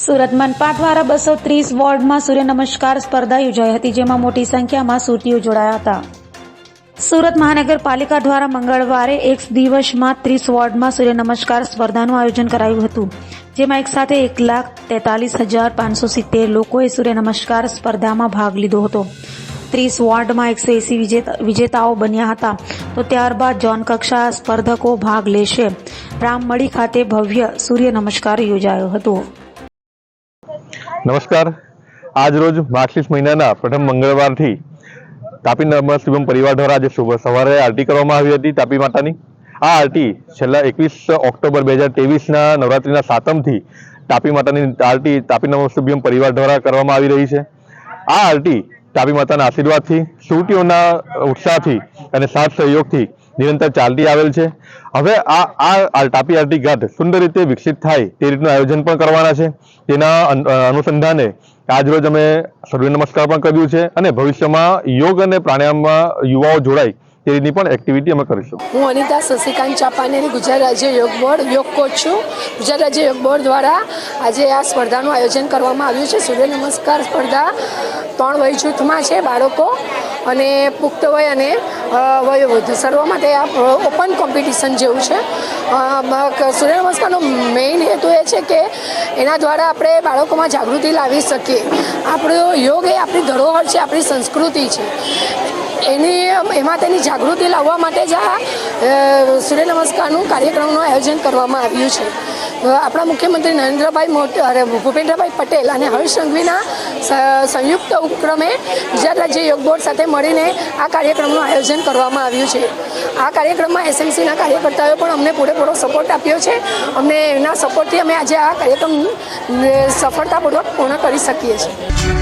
સુરત મનપા દ્વારા બસો ત્રીસ વોર્ડમાં સૂર્ય નમસ્કાર સ્પર્ધા યોજાઈ હતી, જેમાં મોટી સંખ્યામાં સુરતીઓ જોડાયા હતા. સુરત મહાનગરપાલિકા દ્વારા મંગળવારે એક દિવસમાં ત્રીસ વોર્ડમાં સૂર્ય નમસ્કાર સ્પર્ધાનું આયોજન કરાયું હતું, જેમાં એક સાથે એક લાખ તેતાલીસ હજાર પાંચસો સિત્તેર લોકોએ સૂર્ય નમસ્કાર સ્પર્ધામાં ભાગ લીધો હતો. ત્રીસ વોર્ડમાં એકસો એસી વિજેતાઓ બન્યા હતા, તો ત્યારબાદ જોન કક્ષા સ્પર્ધકો ભાગ લેશે. રામમળી ખાતે ભવ્ય સૂર્ય નમસ્કાર યોજાયો હતો. નમસ્કાર. આજ રોજ માર્ગશીર્ષ મહિનાના પ્રથમ મંગળવારથી તાપી નર્મદા શિવમ પરિવાર દ્વારા આજે સવારે આરતી કરવામાં આવી હતી તાપી માતાની. આ આરતી છેલ્લા એકવીસ ઓક્ટોબર બે હજાર ત્રેવીસના નવરાત્રિના સાતમથી તાપી માતાની આરતી તાપી નર્મદા શિવમ પરિવાર દ્વારા કરવામાં આવી રહી છે. આ આરતી તાપી માતાના આશીર્વાદથી, સુરતીઓના ઉત્સાહથી અને સાથ સહયોગથી નિરંતર ચાલતી આવેલ છે. હવે આ આ તાપી આરતી ઘાટ સુંદર રીતે વિકસિત થાય તે રીતનું આયોજન પણ કરવાના છે. તેના અનુસંધાને આજરોજ અમે સૂર્ય નમસ્કાર પણ કર્યું છે અને ભવિષ્યમાં યોગ અને પ્રાણાયામમાં યુવાઓ જોડાય તે રીતની પણ એક્ટિવિટી અમે કરીશું. હું અનિતા શશિકાંત ચાપાનેરી, ગુજરાત રાજ્ય યોગ બોર્ડ, યોગ કોચ છું. ગુજરાત રાજ્ય યોગ બોર્ડ દ્વારા આજે આ સ્પર્ધાનું આયોજન કરવામાં આવ્યું છે. સૂર્ય નમસ્કાર સ્પર્ધા ત્રણ વય જૂથમાં છે બાળકો. અને પુખ્ત વય અને વયોવૃદ્ધ સર્વ માટે આ ઓપન કોમ્પિટિશન જેવું છે. સૂર્ય નમસ્કારનો મેઇન હેતુ એ છે કે એના દ્વારા આપણે બાળકોમાં જાગૃતિ લાવી શકીએ. આપણો યોગ એ આપણી ધરોહર છે, આપણી સંસ્કૃતિ છે. એની, એમાં તેની જાગૃતિ લાવવા માટે જ આ સૂર્ય નમસ્કારનું કાર્યક્રમનું આયોજન કરવામાં આવ્યું છે. આપણા મુખ્યમંત્રી નરેન્દ્રભાઈ મોટ ભૂપેન્દ્રભાઈ પટેલ અને હર્ષ સંઘવીના સંયુક્ત ઉપક્રમે ગુજરાત રાજ્ય યોગ બોર્ડ સાથે મળીને આ કાર્યક્રમનું આયોજન કરવામાં આવ્યું છે. આ કાર્યક્રમમાં એસએમસીના કાર્યકર્તાઓએ પણ અમને પૂરેપૂરો સપોર્ટ આપ્યો છે. અમને એના સપોર્ટથી અમે આજે આ કાર્યક્રમ સફળતાપૂર્વક પૂર્ણ કરી શકીએ છીએ.